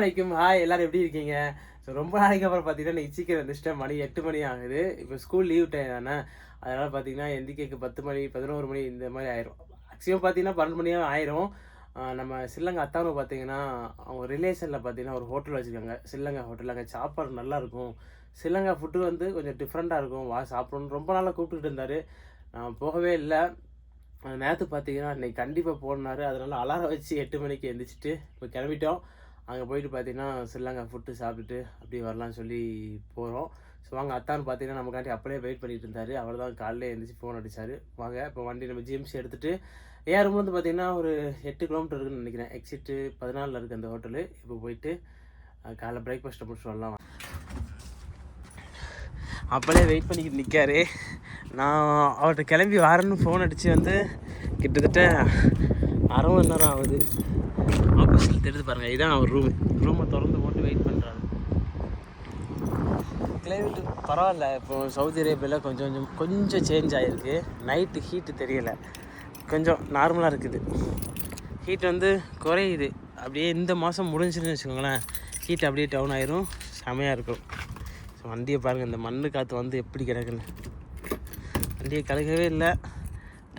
வணக்கம் ஹாய் எல்லாரும் எப்படி இருக்கீங்க? ஸோ ரொம்ப நாளைக்கு அப்புறம் பார்த்தீங்கன்னா இன்னைக்கு சீக்கிரம் வந்துச்சிட்டேன் மணி எட்டு மணி ஆகுது. இப்போ ஸ்கூல் லீவ் டைம் தானே. அதனால் பார்த்தீங்கன்னா எந்திரிக்க பத்து மணி பதினோரு மணி இந்த மாதிரி ஆயிரும். மேக்ஸிமம் பார்த்தீங்கன்னா பன்னெண்டு மணியாக ஆயிரும். நம்ம சில்லங்க அத்தானு பார்த்தீங்கன்னா அவங்க ரிலேஷனில் பார்த்தீங்கன்னா ஒரு ஹோட்டல் வச்சுருக்காங்க. சில்லங்க ஹோட்டல் அங்கே சாப்பாடு நல்லாயிருக்கும் சில்லங்கா ஃபுட்டு வந்து கொஞ்சம் டிஃப்ரெண்ட்டாக இருக்கும். வா சாப்பிடணும்னு ரொம்ப நாளாக கூப்பிட்டுட்டு இருந்தார். நான் போகவே இல்லை. நேற்று பார்த்தீங்கன்னா இன்றைக்கி கண்டிப்பாக போனார். அதனால் அலாரம் வச்சு எட்டு மணிக்கு எந்திரிச்சிட்டு இப்போ கிளம்பிட்டோம். அங்கே போயிட்டு பார்த்தீங்கன்னா ஸ்ரீலங்கா ஃபுட்டு சாப்பிட்டுட்டு அப்படியே வரலாம்னு சொல்லி போகிறோம் ஸோ வாங்க அத்தான்னு பார்த்தீங்கன்னா நமக்காண்டி அப்படியே வெயிட் பண்ணிட்டு இருந்தார். அவர் தான் காலையில் எழுந்திரிச்சு ஃபோன் அடிச்சார். வாங்க இப்போ வண்டி நம்ம ஜிஎம்சி எடுத்துகிட்டு ஏன் ரூம் வந்து பார்த்தீங்கன்னா ஒரு எட்டு கிலோமீட்டர் இருக்குன்னு நினைக்கிறேன். எக்ஸிட்டு பதினாலில் இருக்குது அந்த ஹோட்டலு இப்போ போயிட்டு காலைல பிரேக்ஃபாஸ்ட்டை முடிச்சுட்டு வரலாம். அப்படியே வெயிட் பண்ணிக்கிட்டு நிற்காரு நான் அவர்கிட்ட கிளம்பி வரேன்னு ஃபோன் அடித்து வந்து கிட்டத்தட்ட அரை மணி நேரம் ஆகுது. தெரிஞ்சு பாருங்கள் இதுதான் அவர் ரூமு ரூமை திறந்து போட்டு வெயிட் பண்ணுறாரு கிளைமேட்டு பரவாயில்ல. இப்போ சவுதி அரேபியாவில் கொஞ்சம் கொஞ்சம் கொஞ்சம் சேஞ்ச் ஆகிருக்கு நைட்டு ஹீட்டு தெரியலை. கொஞ்சம் நார்மலாக இருக்குது. ஹீட் வந்து குறையுது. அப்படியே இந்த மாதம் முடிஞ்சுன்னு வச்சுக்கோங்களேன். ஹீட் அப்படியே டவுன் ஆயிரும். செமையாக இருக்கும். ஸோ வண்டியை பாருங்கள் இந்த மண்ணு காற்று வந்து எப்படி கிடக்குன்னு. வண்டியை கழுகவே இல்லை.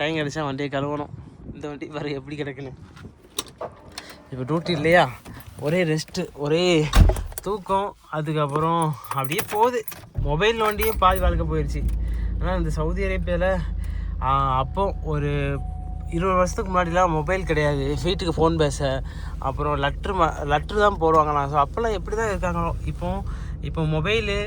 டைம் கிடச்சா வண்டியை கழுவணும். இந்த வண்டி பாருங்கள் எப்படி கிடக்குன்னு. இப்போ டியூட்டி இல்லையா? ஒரே ரெஸ்ட்டு ஒரே தூக்கம். அதுக்கப்புறம் அப்படியே போகுது. மொபைல் நோண்டியே பாதி வாழ்க்கை போயிடுச்சு ஆனால் இந்த சவுதி அரேபியாவில் அப்போ ஒரு இருபது வருஷத்துக்கு முன்னாடிலாம் மொபைல் கிடையாது. வீட்டுக்கு ஃபோன் பேச. அப்புறம் லெட்ரு ம லெட்ரு தான் போடுவாங்களாம். ஸோ அப்போல்லாம் எப்படி தான் இருக்காங்களோ. இப்போ இப்போ மொபைலு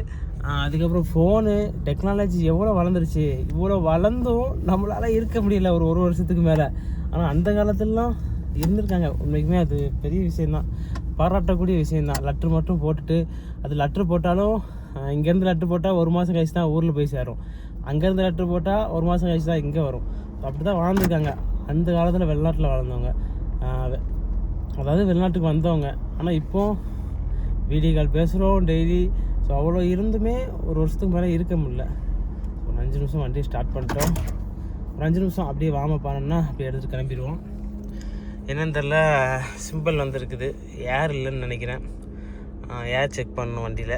அதுக்கப்புறம் ஃபோனு டெக்னாலஜி எவ்வளோ வளர்ந்துருச்சு. இவ்வளோ வளர்ந்தும் நம்மளால் இருக்க முடியல ஒரு ஒரு வருஷத்துக்கு மேலே. ஆனால் அந்த காலத்துலலாம் இருந்திருக்காங்க. உண்மைக்குமே அது பெரிய விஷயந்தான் பாராட்டக்கூடிய விஷயந்தான் லெட்ரு மட்டும் போட்டுட்டு அது லெட்ரு போட்டாலும் இங்கேருந்து லெட்ரு போட்டால் ஒரு மாதம் கழிச்சு தான் ஊரில் போய் சேரும். அங்கேருந்து லெட்ரு போட்டால் ஒரு மாதம் கழிச்சு தான் இங்கே வரும். அப்படி தான் வாழ்ந்துருக்காங்க. அந்த காலத்தில் வெளிநாட்டில் வாழ்ந்தவங்க. அதாவது வெளிநாட்டுக்கு வந்தவங்க. ஆனால் இப்போ வீடியோ கால் பேசுகிறோம் டெய்லி ஸோ அவ்வளோ இருந்துமே ஒரு வருஷத்துக்கு மேலே இருக்க முடியல. ஒரு அஞ்சு நிமிஷம் வண்டியை ஸ்டார்ட் பண்ணிட்டோம். ஒரு அஞ்சு நிமிஷம் அப்படியே வாம பண்ணோம்னா அப்படியே எடுத்துட்டு கிளம்பிடுவோம். என்னன்னு தெரில சிம்பிள் வந்திருக்குது. ஏர் இல்லைன்னு நினைக்கிறேன். ஏர் செக் பண்ணணும் வண்டியில்?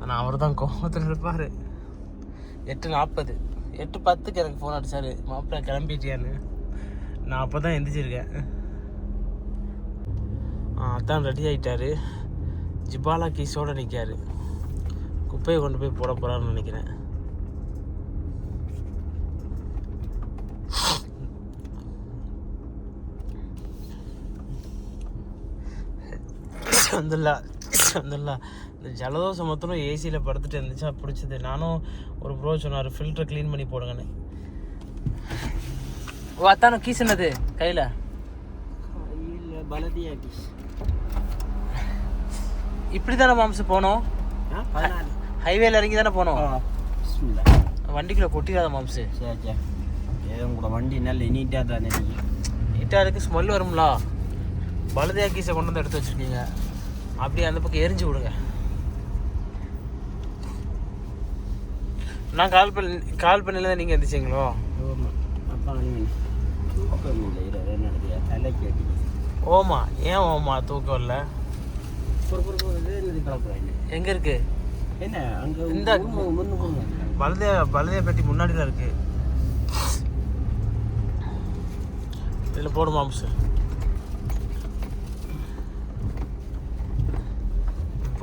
ஆனால் அவர் தான் கோபத்தில் இருப்பார். எட்டு நாற்பது எட்டு பத்துக்கு எனக்கு ஃபோன் அடிச்சார். மாப்பிள்ளை கிளம்பிட்டியான்னு. நான் அப்போ தான் எந்திரிச்சிருக்கேன் அதான் ரெடி ஆகிட்டாரு ஜிபாலா கீஸோட நிற்காரு குப்பையை கொண்டு போய் போட போகிறான்னு நினைக்கிறேன். வந்துடல வந்துடல இந்த ஜலதோஷம் மொத்தம் ஏசியில் படுத்துட்டு இருந்துச்சா பிடிச்சது. நானும் ஒரு ப்ரோ சொன்னார் ஃபில்டர் க்ளீன் பண்ணி போடுங்கன்னு. ஓ அத்தானு கீஸ் என்னது? கையில்? பலதியா இப்படி தானே மாம்சு போனோம்? ஹைவேல இறங்கி தானே போனோம்? வண்டிக்குள்ள கொட்டிடாத மாம்சு. ஏதோ உங்களோட வண்டி நல்ல நீட்டாக தானே நீட்டாக இருக்கு ஸ்மெல் வரும்ல. பலதையா கீஸை கொண்டு வந்து எடுத்து வச்சிருக்கீங்க. அப்படியே அந்த பக்கம் எரிஞ்சு விடுங்க. நான் கால் பண்ணி கால் பண்ணல தான் நீங்கள் எந்திரிச்சிங்களோ ஓமா ஏன் ஓமா தூக்கம் இல்லை? எங்கே இருக்கு? என்ன அங்கே இந்த- பலதையா பலதையா பெட்டி முன்னாடி தான் இருக்கு. இதில் போடு மாம்சு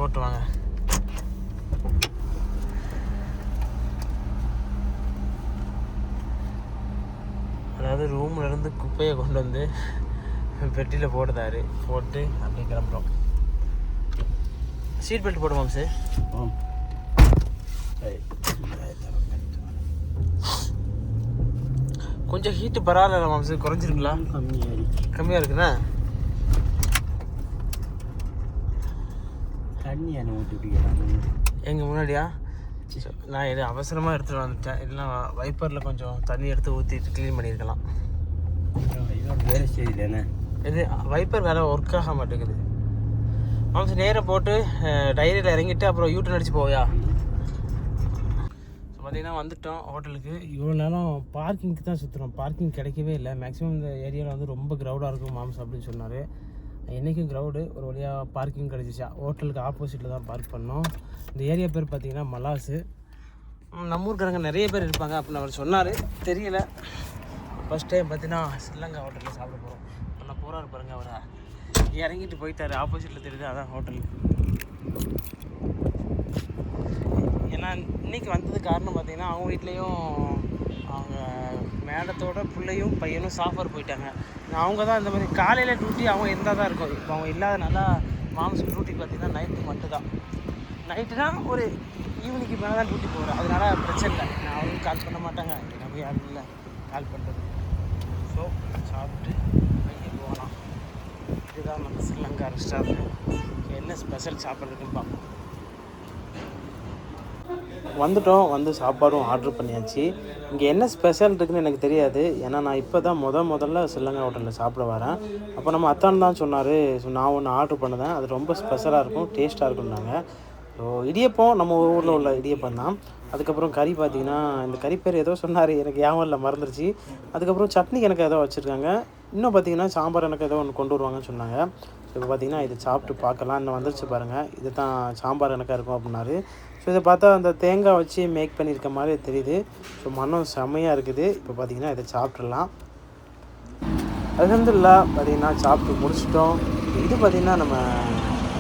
போட்டு வாங்க அதாவது ரூம்ல இருந்து குப்பையை கொண்டு வந்து பெட்டியில் போடுதாரு போட்டு அப்படியே கிளம்புறோம். சீட் பெல்ட் போடு மாம்சு ஆம் சரி கொஞ்சம் ஹீட்டு பரவாயில்ல மாம்சு குறைஞ்சிருங்களா? கம்மியாக கம்மியாக இருக்குண்ணா? தண்ணி என்ன ஊற்றிட்டு எங்கள் முன்னாடியா? நான் இது அவசரமாக எடுத்துகிட்டு வந்துட்டேன். இல்லைன்னா வைப்பரில் கொஞ்சம் தண்ணி எடுத்து ஊற்றிட்டு க்ளீன் பண்ணியிருக்கலாம். இதோட வேலை என்ன? இது வைப்பர் வேலை ஒர்க் ஆக மாட்டேங்குது. மாம்சம் நேராக போட்டு டைரியில் இறங்கிட்டு அப்புறம் யூட்டன் அடிச்சு போவியா? ஸோ பார்த்தீங்கன்னா வந்துட்டோம் ஹோட்டலுக்கு. இவ்வளோ நேரம் பார்க்கிங்க்கு தான் சுற்றுறோம் பார்க்கிங் கிடைக்கவே இல்லை. மேக்ஸிமம் இந்த ஏரியாவில் வந்து ரொம்ப க்ரௌடாக இருக்கும் மாம்ஸ் அப்படின்னு சொன்னார். என்றைக்கும் க்ரௌடு ஒரு வழியாக பார்க்கிங் கிடச்சிச்சா. ஹோட்டலுக்கு ஆப்போசிட்டில் தான் பார்க் பண்ணோம். இந்த ஏரியா பேர் பார்த்திங்கன்னா மலாஸு நம்ம ஊருக்காரங்க நிறைய பேர் இருப்பாங்க அப்படின்னு அவர் சொன்னார். தெரியல. ஃபஸ்ட் டைம் பார்த்தீங்கன்னா ஸ்ரீலங்கா ஹோட்டலில் சாப்பிட போகிறோம் பண்ண போகிறாரு பாருங்க அவரை. இறங்கிட்டு போயிட்டார். ஆப்போசிட்டில் தெரியுது அதான் ஹோட்டல் ஏன்னா இன்றைக்கி வந்தது காரணம் பார்த்தீங்கன்னா அவங்க வீட்லேயும் அவங்க மேடத்தோட பிள்ளையும் பையனும் சாஃபர் போயிட்டாங்க. அவங்க தான் இந்த மாதிரி காலையில் டியூட்டி அவங்க இருந்தால் தான் இருக்கும். இப்போ அவங்க இல்லாதனால மாம்ஸ் டியூட்டி பார்த்திங்கன்னா நைட்டு மட்டும்தான். நைட்டுனா ஒரு ஈவினிங்க்கு மேலே தான் டியூட்டி போகிறேன் அதனால பிரச்சனை இல்லை. நான் அவரும் கால் பண்ண மாட்டாங்க. நம்ம யாரும் இல்லை. கால் பண்ணுறது ஸோ சாப்பிட்டு வெளியே போகலாம். இதுதான் நம்ம ஸ்ரீலங்கா ரெஸ்டாரண்ட் என்ன ஸ்பெஷல் சாப்பிட்றதுக்குன்னு பார்ப்போம். வந்துட்டோம் வந்து சாப்பாடும் ஆர்டர் பண்ணியாச்சு. இங்கே என்ன ஸ்பெஷல் இருக்குன்னு எனக்கு தெரியாது. ஏன்னா நான் இப்போ தான் முத முதல்ல சில்லங்கா ஹோட்டலில் சாப்பிட வரேன். அப்போ நம்ம அத்தான் தான் சொன்னார். ஸோ நான் ஒன்று ஆர்டர் பண்ணதேன் அது ரொம்ப ஸ்பெஷலாக இருக்கும் டேஸ்ட்டாக இருக்கும்னாங்க. ஸோ இடியப்பம் நம்ம ஊரில் உள்ள இடியப்பம் தான். அதுக்கப்புறம் கறி பார்த்தீங்கன்னா இந்த கறி பேர் ஏதோ சொன்னார். எனக்கு ஞாபகம் இல்லை மறந்துருச்சு. அதுக்கப்புறம் சட்னி எனக்கு ஏதோ வச்சுருக்காங்க. இன்னும் பார்த்தீங்கன்னா சாம்பார் எனக்கு ஏதோ ஒன்று கொண்டு வருவாங்கன்னு சொன்னாங்க. இப்போ பார்த்தீங்கன்னா இதை சாப்பிட்டு பார்க்கலாம். இன்னும் வந்துருச்சு பாருங்கள் இது தான் சாம்பார் எனக்காக இருக்கும் அப்படின்னாரு. ஸோ இதை பார்த்தா அந்த தேங்காய் வச்சு மேக் பண்ணியிருக்க மாதிரி தெரியுது. ஸோ மனம் செம்மையாக இருக்குது. இப்போ பார்த்தீங்கன்னா இதை சாப்பிட்றலாம் அலமதுல்லா பார்த்தீங்கன்னா சாப்பிட்டு முடிச்சிட்டோம். இது பார்த்திங்கன்னா நம்ம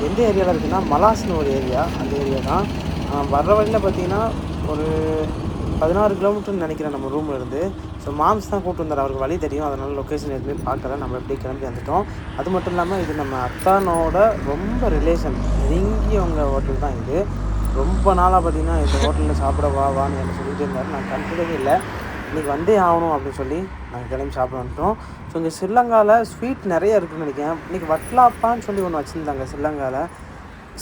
எந்த ஏரியாவில் இருக்குன்னா மலாஸ்னு ஒரு ஏரியா. அந்த ஏரியா தான். வர்ற வழியில் பார்த்தீங்கன்னா ஒரு பதினாறு கிலோமீட்டர்னு நினைக்கிறேன் நம்ம ரூம்லேருந்து இருந்து. ஸோ மாம்ஸ் தான் கூப்பிட்டு வந்தார். அவருக்கு வழி தெரியும். அதனால் லொக்கேஷன் எதுவுமே பார்க்கல. நம்ம எப்படி கிளம்பி வந்துட்டோம். அது மட்டும் இல்லாமல் இது நம்ம அத்தானோட ரொம்ப ரிலேஷன் நெருங்கியவங்க ஹோட்டல் தான் இது. ரொம்ப நாளாக பார்த்தீங்கன்னா இந்த ஹோட்டலில் சாப்பிட வா வான்னு என்ன சொல்லிட்டு இருந்தார். நான் கண்டுக்கவே இல்லை. இன்றைக்கி வந்தே ஆகணும் அப்படின்னு சொல்லி நாங்கள் கிளம்பி சாப்பிட வந்துட்டோம். ஸோ இங்கே ஸ்ரீலங்காவில் ஸ்வீட் நிறைய இருக்குன்னு நினைக்கிறேன். இன்றைக்கி வட்லாப்பான்னு சொல்லி ஒன்று வச்சுருந்தாங்க ஸ்ரீலங்காவில்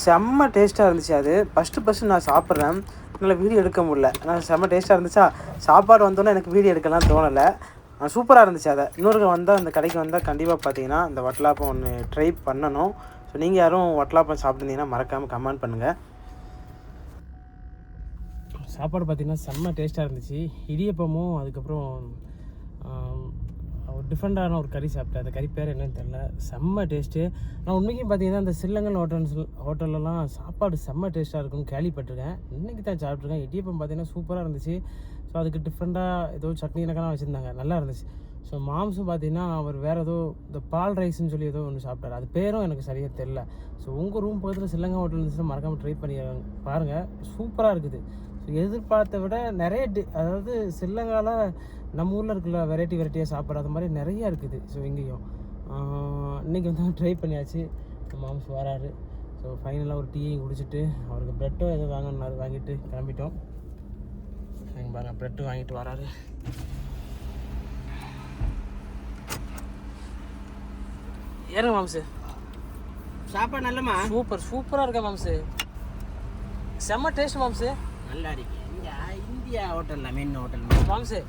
செம்ம டேஸ்ட்டாக இருந்துச்சு அது. ஃபஸ்ட்டு ஃபஸ்ட்டு நான் சாப்பிட்றேன். என்னால் வீடியோ எடுக்க முடியல. ஆனால் செம்ம டேஸ்ட்டாக இருந்துச்சா? சாப்பாடு வந்தோன்னே எனக்கு வீடியோ எடுக்கலாம் தோணலை. சூப்பராக இருந்துச்சு அதை. இன்னொரு வந்தால் அந்த கடைக்கு வந்தால் கண்டிப்பாக பார்த்தீங்கன்னா இந்த வட்டலாப்பம் ஒன்று ட்ரை பண்ணணும். ஸோ நீங்கள் யாரும் வட்லாப்பம் சாப்பிட்டுருந்தீங்கன்னா மறக்காமல் கமெண்ட் பண்ணுங்கள் சாப்பாடு பார்த்திங்கன்னா செம்ம டேஸ்ட்டாக இருந்துச்சு. இடியப்பமும் அதுக்கப்புறம் ஒரு டிஃப்ரெண்ட்டான ஒரு கறி சாப்பிட்டேன். அந்த கறி பேர் என்னன்னு தெரில செம்ம டேஸ்ட்டு நான் உண்மைக்கும் பார்த்தீங்கன்னா அந்த சில்லங்கல் ஹோட்டல்ஸ் ஹோட்டல்லலாம் சாப்பாடு செம்ம டேஸ்ட்டாக இருக்கும்னு கேள்விப்பட்டிருக்கேன். இன்றைக்கி தான் சாப்பிட்ருக்கேன் இடியப்பம் பார்த்தீங்கன்னா சூப்பராக இருந்துச்சு. ஸோ அதுக்கு டிஃப்ரெண்ட்டாக ஏதோ சட்னி எனக்கெல்லாம் வச்சுருந்தாங்க. நல்லா இருந்துச்சு. ஸோ மாம்சம் பார்த்தீங்கன்னா அவர் வேறு ஏதோ இந்த பால் ரைஸ்னு சொல்லி ஏதோ ஒன்று சாப்பிட்டாரு. அது பேரும் எனக்கு சரியாக தெரில ஸோ உங்கள் ரூம் பக்கத்தில் சில்லங்க ஹோட்டல் இருந்துச்சுன்னா மறக்காமல் ட்ரை பண்ணி பாருங்கள் சூப்பராக இருக்குது. ஸோ எதிர்பார்த்த விட நிறைய டி அதாவது சில்லங்கால நம்ம ஊரில் இருக்கிற வெரைட்டி வெரைட்டியாக சாப்பிட்ற அது மாதிரி நிறையா இருக்குது. ஸோ இங்கேயும். இன்றைக்கி வந்து ட்ரை பண்ணியாச்சு. மாம்ஸ் வராரு. ஸோ ஃபைனலாக ஒரு டீயும் குடிச்சிட்டு அவருக்கு ப்ரெட்டோ ஏதோ வாங்கினாரு வாங்கிட்டு கிளம்பிட்டோம். இங்க பாருங்க ப்ரெட்டு வாங்கிட்டு வராரு. ஏறுங்க மாம்சு சாப்பாடு நல்லமா? சூப்பர் சூப்பராக இருக்கா மாம்சு செம்ம டேஸ்ட் மாம்சு நல்லா இருக்கு. இந்தியா ஹோட்டல்ல மெயின் ஹோட்டல் மாம்சு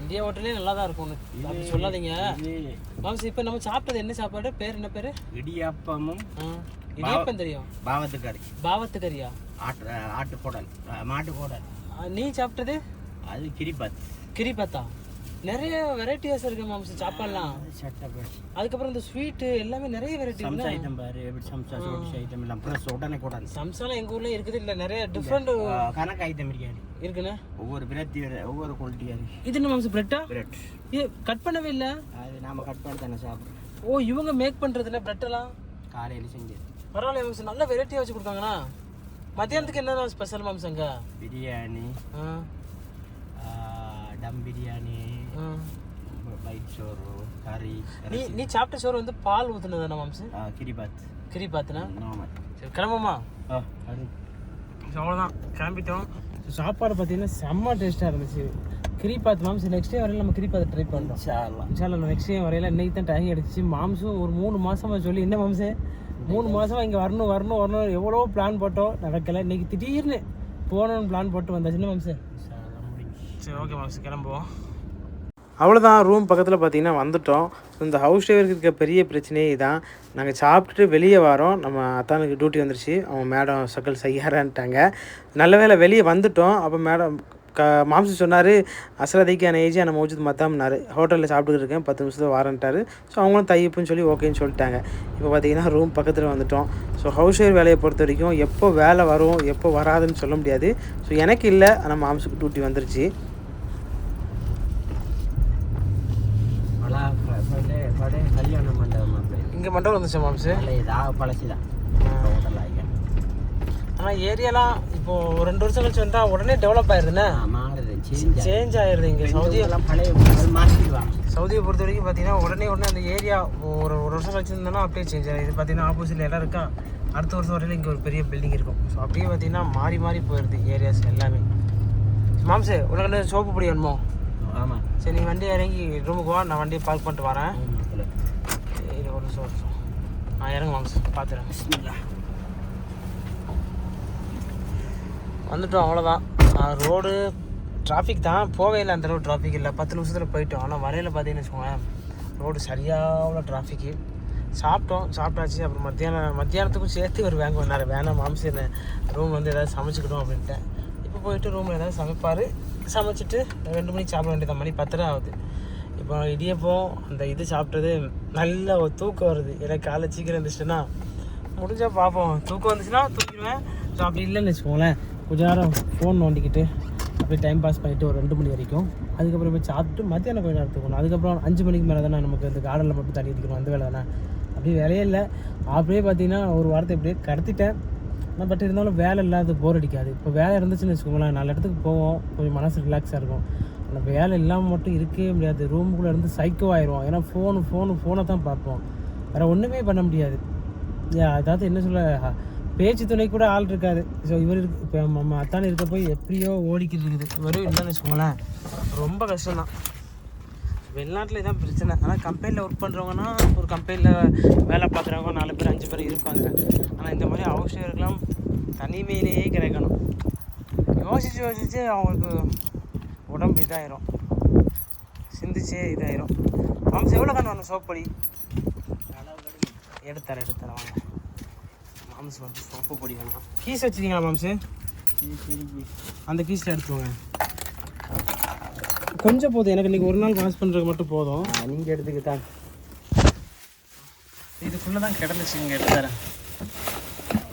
இந்தியா ஹோட்டலே நல்லா தான் இருக்கும் அப்படி சொல்லாதீங்க. மாம்சு இப்போ நம்ம சாப்பிட்டது என்ன சாப்பாடு? பேர் என்ன பேர்? இடியாப்பமும் இடியப்பம் தெரியும். பாவத்து கறி பாவத்து கறியா? ஆட்டு ஆட்டு குடல் மாட்டு குடல் நீ சாப்பிட்டது? அது கிரிபாத். கிரி பார்த்தா நிறைய வெரைட்டிஸ் இருக்கு மாம்சு சாப்பாடுலாம். அதுக்கப்புறம் இந்த ஸ்வீட்டு எல்லாமே நிறைய வெரைட்டி சம்சா ஐட்டம் பாரு எப்படி சம்சா சோடிஷ் ஐட்டம் எல்லாம். ப்ளஸ் உடனே குடல் சம்சாலாம் எங்கள் ஊர்ல இருக்குது இல்லை நிறைய டிஃப்ரெண்ட் கணக்கு ஐட்டம் இருக்காது இருக்குண்ணே. ஒவ்வொரு பிரெத்தி ஒவ்வொரு குவாலிட்டியாக இருக்கு இது என்ன மாம்சு பிரெட்டா பிரெட் இது கட் பண்ணவே இல்லை? அது நாம கட் பண்ணி தானே சாப்பிட்றோம். ஓ இவங்க மேக் பண்ணுறதுல பிரெட்டெல்லாம் காலையில் செஞ்சது. பரவாயில்ல மாம்சு நல்ல வெரைட்டியாக வச்சு கொடுத்தாங்கண்ணா மத்தியானத்துக்கு என்ன ஸ்பெஷல் மாம்ஸ் அங்கே? பிரியாணி டம் பிரியாணி பைட் சோறு கறி நீ நீ சாப்பிட்ட சோறு வந்து பால் ஊற்றுனதானே மாம்சு? ஆ, கிரிபாத். கிரி பார்த்துனா நார்மல் சரி கிளம்புமா? அவ்வளோதான் கிளம்பிட்டோம். சாப்பாடு பார்த்தீங்கன்னா செம்ம டேஸ்ட்டாக இருந்துச்சு. கிரிபாத் மாம்ஸ் நெக்ஸ்ட் டே வரையில நம்ம கிரிபாத் ட்ரை பண்ணுறோம் இன்ஷால்லா நெக்ஸ்ட் டே வரையில இன்னைக்கு தான் டைம் அடிச்சு மாம்ஸும் ஒரு மூணு மாசமா சொல்லி என்ன மாம்சே? மூணு மாசமா இங்கே வரணும் வரணும் வரணும் எவ்வளோ பிளான் போட்டோம். நடக்கலை. இன்னைக்கு திடீர்னு போகணும்னு பிளான் போட்டு வந்தாச்சு. என்ன மாம்சே? சரி ஓகே மாம்ஸ் கிளம்புவோம். அவ்வளோதான் ரூம் பக்கத்தில் பார்த்தீங்கன்னா வந்துட்டோம். இந்த ஹவுஸ் டிரைவருக்கு இருக்க பெரிய பிரச்சனையே இதான். நாங்கள் சாப்பிட்டுட்டு வெளியே வரோம். நம்ம அத்தானுக்கு டியூட்டி வந்துருச்சு. அவன் மேடம் சக்கல் செய்யாரான்ட்டாங்க நல்ல வேளை வெளியே வந்துட்டோம். அப்போ மேடம் க மாம்சு சொன்னார் அசரதிக்கான ஏஜ் நம்ம மௌஜூத் மத்தாம்னாரு ஹோட்டலில் சாப்பிட்டுக்கிட்டு இருக்கேன். பத்து நிமிஷத்தில் வாரன்ட்டாரு. ஸோ அவங்களும் தையப்புன்னு சொல்லி ஓகேன்னு சொல்லிட்டாங்க. இப்போ பார்த்தீங்கன்னா ரூம் பக்கத்தில் வந்துட்டோம். ஸோ ஹவுஸ் ஒயர் வேலையை பொறுத்த வரைக்கும் எப்போ வேலை வரும் எப்போ வராதுன்னு சொல்ல முடியாது. ஸோ எனக்கு இல்லை. ஆனால் மாம்சுக்கு டியூட்டி வந்துருச்சு பல பழைய பழைய கல்யாண மண்டபம் அப்படி இங்கே மண்டபம் வந்துச்சு பழசுதான் ஹோட்டல் ஆகியா ஆனால் ஏரியாலாம் இப்போ ஒரு ரெண்டு வருஷம் கழிச்சு வந்தால் உடனே டெவலப் ஆயிருதுண்ணே சேஞ்ச் ஆயிருது இங்கே. சவுதி எல்லாம் பழைய சவுதியை பொறுத்த வரைக்கும் பார்த்தீங்கன்னா உடனே உடனே அந்த ஏரியா ஒரு ஒரு வருஷம் கழிச்சு இருந்தோம்னா அப்படியே சேஞ்ச் ஆகுது பார்த்தீங்கன்னா ஆப்போசிட்டில் இடம் இருக்கா? அடுத்த வருஷம் வரையில இங்கே ஒரு பெரிய பில்டிங் இருக்கும். ஸோ அப்படியே பார்த்தீங்கன்னா மாறி மாறி போயிடுது ஏரியாஸ் எல்லாமே. மாம்சு உனக்கு சோப்பு பொடி வேணுமோ? ஆமாம் சரி நீ வண்டி இறங்கி ரூமுக்கு வா நான் வண்டியை பார்க் பண்ணிட்டு வரேன். சரி ஒரு நிமிஷம் ஒரு நிமிஷம். நான் இறங்க மாம்சு பார்த்துறேன் வந்துட்டோம் அவ்வளோதான் ரோடு டிராஃபிக் தான். போவே இல்லை அந்தளவு டிராஃபிக் இல்லை. பத்து நிமிஷத்தில் போயிட்டோம். ஆனால் வரையில் பார்த்தீங்கன்னு வச்சுக்கோங்களேன் ரோடு சரியாக டிராஃபிக்கு சாப்பிட்டோம் சாப்பிட்டாச்சு. அப்புறம் மத்தியானம் மத்தியானத்துக்கும் சேர்த்து ஒரு வேங்க வந்தார் வேணாம் மாம்சு ரூம் வந்து ஏதாவது சமைச்சிக்கிட்டோம் அப்படின்ட்டு இப்போ போயிட்டு ரூமில் ஏதாவது சமைப்பார். சமைச்சிட்டு ரெண்டு மணிக்கு சாப்பிட வேண்டியது மணி பத்தரை ஆகுது. இப்போ இடியப்பம் அந்த இது சாப்பிட்டது நல்ல ஒரு தூக்கம் வருது. எனக்கு காலை சீக்கிரம் இருந்துச்சுன்னா முடிஞ்சால் பார்ப்போம். தூக்கம் வந்துச்சுன்னா தூக்கிடுவேன் ஸோ அப்படி இல்லைன்னு வச்சுக்கோங்களேன். கொஞ்ச நேரம் ஃபோன் நோண்டிக்கிட்டு அப்படியே டைம் பாஸ் பண்ணிவிட்டு ஒரு ரெண்டு மணி வரைக்கும் அதுக்கப்புறம் போய் சாப்பிட்டு மத்தியானம் கொஞ்சம் நேரம் தூக்கணும் அதுக்கப்புறம் அஞ்சு மணிக்கு மேலே தானே நமக்கு இந்த கார்டனில் மட்டும் தண்ணி ஊற்றிக்கணும் அந்த வேலை தானே. அப்படியே வேலையே இல்லை. அப்படியே பார்த்தீங்கன்னா ஒரு வாரத்தை இப்படியே கடத்திட்டேன். ஆனால் பட் இருந்தாலும் வேலை இல்லாத போர் அடிக்காது. இப்போ வேலை இருந்துச்சுன்னு வச்சுக்கோங்களேன். நாலு இடத்துக்கு போவோம். கொஞ்சம் மனசு ரிலாக்ஸாக இருக்கும். ஆனால் வேலை இல்லாமல் மட்டும் இருக்கவே முடியாது. ரூமுக்குள்ளே இருந்து சைக்கோ ஆயிடுவோம் ஏன்னா ஃபோனு ஃபோனு ஃபோனை தான் பார்ப்போம். வேறு ஒன்றுமே பண்ண முடியாது. அதாவது என்ன சொல்ல பேச்சு துணை கூட ஆள் இருக்காது. ஸோ இவர் இருக்கு இப்போ நம்ம அத்தானே இருக்க போய் எப்படியோ ஓடிக்கிட்டு இருக்குது. இவரும் இல்லைன்னு வச்சுக்கோங்களேன். ரொம்ப கஷ்டம்தான். வெளிநாட்டில் இதான் பிரச்சனை. ஆனால் கம்பெனியில் ஒர்க் பண்ணுறவங்கன்னா ஒரு கம்பெனியில் வேலை பார்க்குறவங்க நாலு பேர் அஞ்சு பேர் இருப்பாங்க. ஆனால் இந்த மாதிரி அவசியம் தனிமையிலேயே கிடைக்கணும். யோசிச்சு யோசிச்சு அவங்களுக்கு உடம்பு இதாயிரும். சிந்திச்சே இதாயிரும். மாம்சம் எவ்வளோ கண்ணு வேணும் சோப்படி எடுத்தார எடுத்தார வாங்க. மாம்சு வந்து சோப்பு பொடி வேணும் கீஸ் வச்சுருக்கீங்களா மாம்சு? அந்த கீஸில் எடுத்துவாங்க கொஞ்சம் போதும். எனக்கு இன்னைக்கு ஒரு நாள் வாஷ் பண்ணுறதுக்கு மட்டும் போதும். நீங்கள் எடுத்துக்கிட்டான் இதுக்குள்ளே தான் கிடந்துச்சு இங்கே எடுத்து தரேன்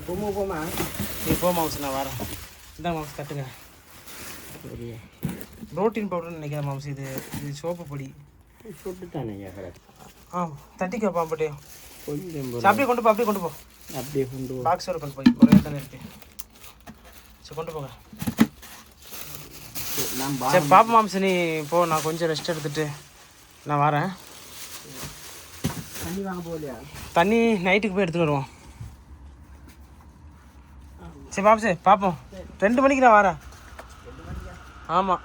போமா போமா. நீ போ மாம்சு நான் வரேன். இந்தாங்க மாம்சு கட்டுங்க. சரியா. ப்ரோட்டீன் பவுடர்னு நினைக்கிறேன் மாம்சு இது இது சோப்பு பொடி. சுட்டுத்தானே கரெக்ட் ஆ தட்டிக்க பாம்பட்டே கொஞ்சம் அப்படியே கொண்டு போ அப்படியே கொண்டு போ. அப்படியே கொண்டு வா. பாக்ஸோட கொண்டு போய் ஒரே தானே இருக்கு. சரி கொண்டு போங்க. சரி பாப்பா மாம்சு நீ போ நான் கொஞ்சம் ரெஸ்ட் எடுத்துட்டு நான் வரேன். தண்ணி வாங்க போகலையா? தண்ணி நைட்டுக்கு போய் எடுத்துட்டு வருவோம். சரி பாப்பா சரி பார்ப்போம் ரெண்டு மணிக்கு நான் வரேன். ஆமாம்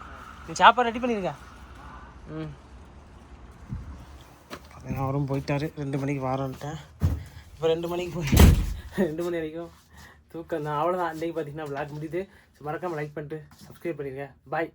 நீ சாப்பாடு ரெடி பண்ணிருக்க? ம். அவரும் போயிட்டாரு. ரெண்டு மணிக்கு வரேன்ட்டேன் இப்போ ரெண்டு மணிக்கு போய் ரெண்டு மணி வரைக்கும் தூக்கம் தான். அவ்வளோதான் அன்றைக்கு பார்த்தீங்கன்னா விளாக் முடியுது. ஸோ மறக்காமல் லைக் பண்ணிட்டு சப்ஸ்கிரைப் பண்ணிடுங்க பாய்